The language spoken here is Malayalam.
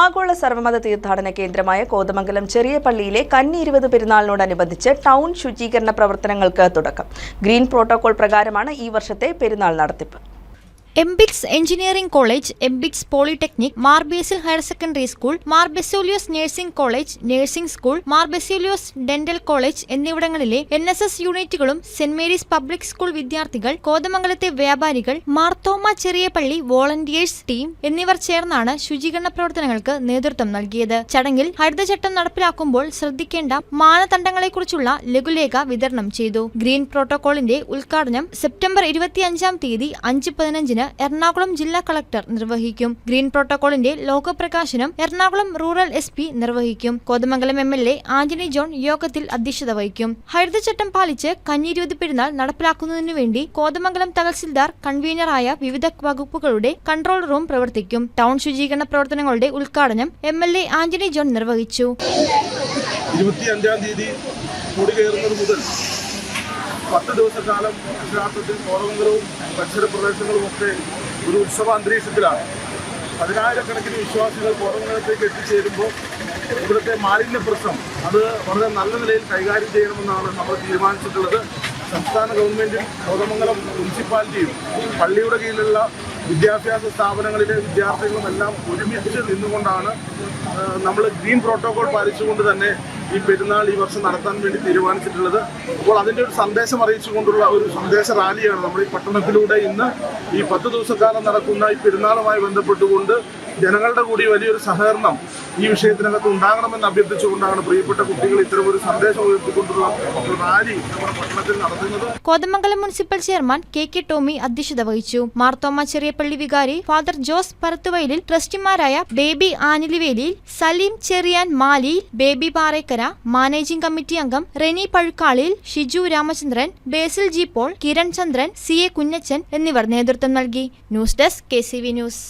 ആഗോള സർവമത തീർത്ഥാടന കേന്ദ്രമായ കോതമംഗലം ചെറിയ പള്ളിയിലെ കന്നി ഇരുപത് പെരുന്നാളിനോടനുബന്ധിച്ച് ടൗൺ ശുചീകരണ പ്രവർത്തനങ്ങൾക്ക് തുടക്കം. ഗ്രീൻ പ്രോട്ടോകോൾ പ്രകാരമാണ് ഈ വർഷത്തെ പെരുന്നാൾ നടത്തിപ്പ്. എംബിക്സ് engineering college എംബിക്സ് polytechnic Marbasil higher secondary school Marbaselios nursing college nursing school Marbaselios dental college എന്നിവിടങ്ങളിലെ എൻ എസ് എസ് യൂണിറ്റുകളും സെന്റ് മേരീസ് പബ്ലിക് സ്കൂൾ വിദ്യാർത്ഥികൾ കോതമംഗലത്തെ വ്യാപാരികൾ മാർത്തോമ ചെറിയപള്ളി വോളണ്ടിയേഴ്സ് ടീം എന്നിവർ ചേർന്നാണ് ശുചീകരണ പ്രവർത്തനങ്ങൾക്ക് നേതൃത്വം നൽകിയത്. ചടങ്ങിൽ ഹരിതചട്ടം നടപ്പിലാക്കുമ്പോൾ ശ്രദ്ധിക്കേണ്ട മാനദണ്ഡങ്ങളെക്കുറിച്ചുള്ള ലഘുലേഖ വിതരണം ചെയ്തു. ഗ്രീൻ പ്രോട്ടോകോളിന്റെ ഉദ്ഘാടനം സെപ്റ്റംബർ ഇരുപത്തിയഞ്ചാം തീയതി അഞ്ച് പതിനഞ്ചിന് എറണാകുളം ജില്ലാ കളക്ടർ നിർവഹിക്കും. ഗ്രീൻ പ്രോട്ടോകോളിന്റെ ലോകപ്രകാശനം എറണാകുളം റൂറൽ എസ് പി നിർവഹിക്കും. Kothamangalam M L A Antony John യോഗത്തിൽ അധ്യക്ഷത വഹിക്കും. ഹരിതചട്ടം പാലിച്ച് കഞ്ഞിരുപത് പെരുന്നാൾ നടപ്പിലാക്കുന്നതിനു വേണ്ടി കോതമംഗലം തഹസിൽദാർ കൺവീനറായ വിവിധ വകുപ്പുകളുടെ കൺട്രോൾ റൂം പ്രവർത്തിക്കും. ടൗൺ ശുചീകരണ പ്രവർത്തനങ്ങളുടെ ഉദ്ഘാടനം M L A Antony John നിർവഹിച്ചു. ഇരുപത്തിയഞ്ചാം തീയതി കൂടി കയറുന്നത് മുതൽ പത്ത് ദിവസക്കാലം അക്ഷരാർത്ഥത്തിൽ കോറമംഗലവും പരിസര പ്രദേശങ്ങളും ഒക്കെ ഒരു ഉത്സവ അന്തരീക്ഷത്തിലാണ് പതിനായിരക്കണക്കിന് വിശ്വാസികൾ കോറമംഗലത്തേക്ക് എത്തിച്ചേരുമ്പോൾ ഇവിടുത്തെ മാലിന്യ പ്രശ്നം അത് വളരെ നല്ല നിലയിൽ കൈകാര്യം ചെയ്യണമെന്നാണ് നമ്മൾ തീരുമാനിച്ചിട്ടുള്ളത്. സംസ്ഥാന ഗവൺമെന്റും കോതമംഗലം മുനിസിപ്പാലിറ്റിയും പള്ളിയുടെ കീഴിലുള്ള വിദ്യാഭ്യാസ സ്ഥാപനങ്ങളിലെ വിദ്യാർത്ഥികളും എല്ലാം ഒരുമിച്ച് നിന്നുകൊണ്ടാണ് നമ്മൾ ഗ്രീൻ പ്രോട്ടോകോൾ പാലിച്ചുകൊണ്ട് തന്നെ ഈ പെരുന്നാൾ ഈ വർഷം നടത്താൻ വേണ്ടി തീരുമാനിച്ചിട്ടുള്ളത്. അപ്പോൾ അതിന്റെ ഒരു സന്ദേശം അറിയിച്ചുകൊണ്ടുള്ള ഒരു സന്ദേശ റാലിയാണ് നമ്മൾ ഈ പട്ടണത്തിലൂടെ ഇന്ന് ഈ പത്ത് ദിവസക്കാലം നടക്കുന്ന ഈ പെരുന്നാളുമായി ബന്ധപ്പെട്ടുകൊണ്ട് ജനങ്ങളുടെ കൂടി വലിയൊരു സഹകരണം ഈ വിഷയത്തിനകത്ത് ഉണ്ടാകണമെന്ന് അഭ്യർത്ഥിച്ചുകൊണ്ടാണ് പ്രിയപ്പെട്ട കുട്ടികൾ ഇത്തരം ഒരു സന്ദേശം ഉയർത്തിക്കൊണ്ടുള്ള റാലി നമ്മുടെ പട്ടണത്തിൽ നടത്തുന്നത്. Kothamangalam municipal chairman K K Tomy അധ്യക്ഷത വഹിച്ചു. മാർത്തോമ ചെറിയപ്പള്ളി വികാരി ഫാദർ ജോസ് പരത്തുവയലിൽ ട്രസ്റ്റിമാരായ baby ആനിലിവേലിയിൽ Saleem Cheriyan Maliyil Baby Parekkara managing committee അംഗം Reni Pazhukkalil Shiju Ramachandran Basil G Paul Kiran Chandran C A Kunjachan എന്നിവർ നേതൃത്വം നൽകി. News desk K news.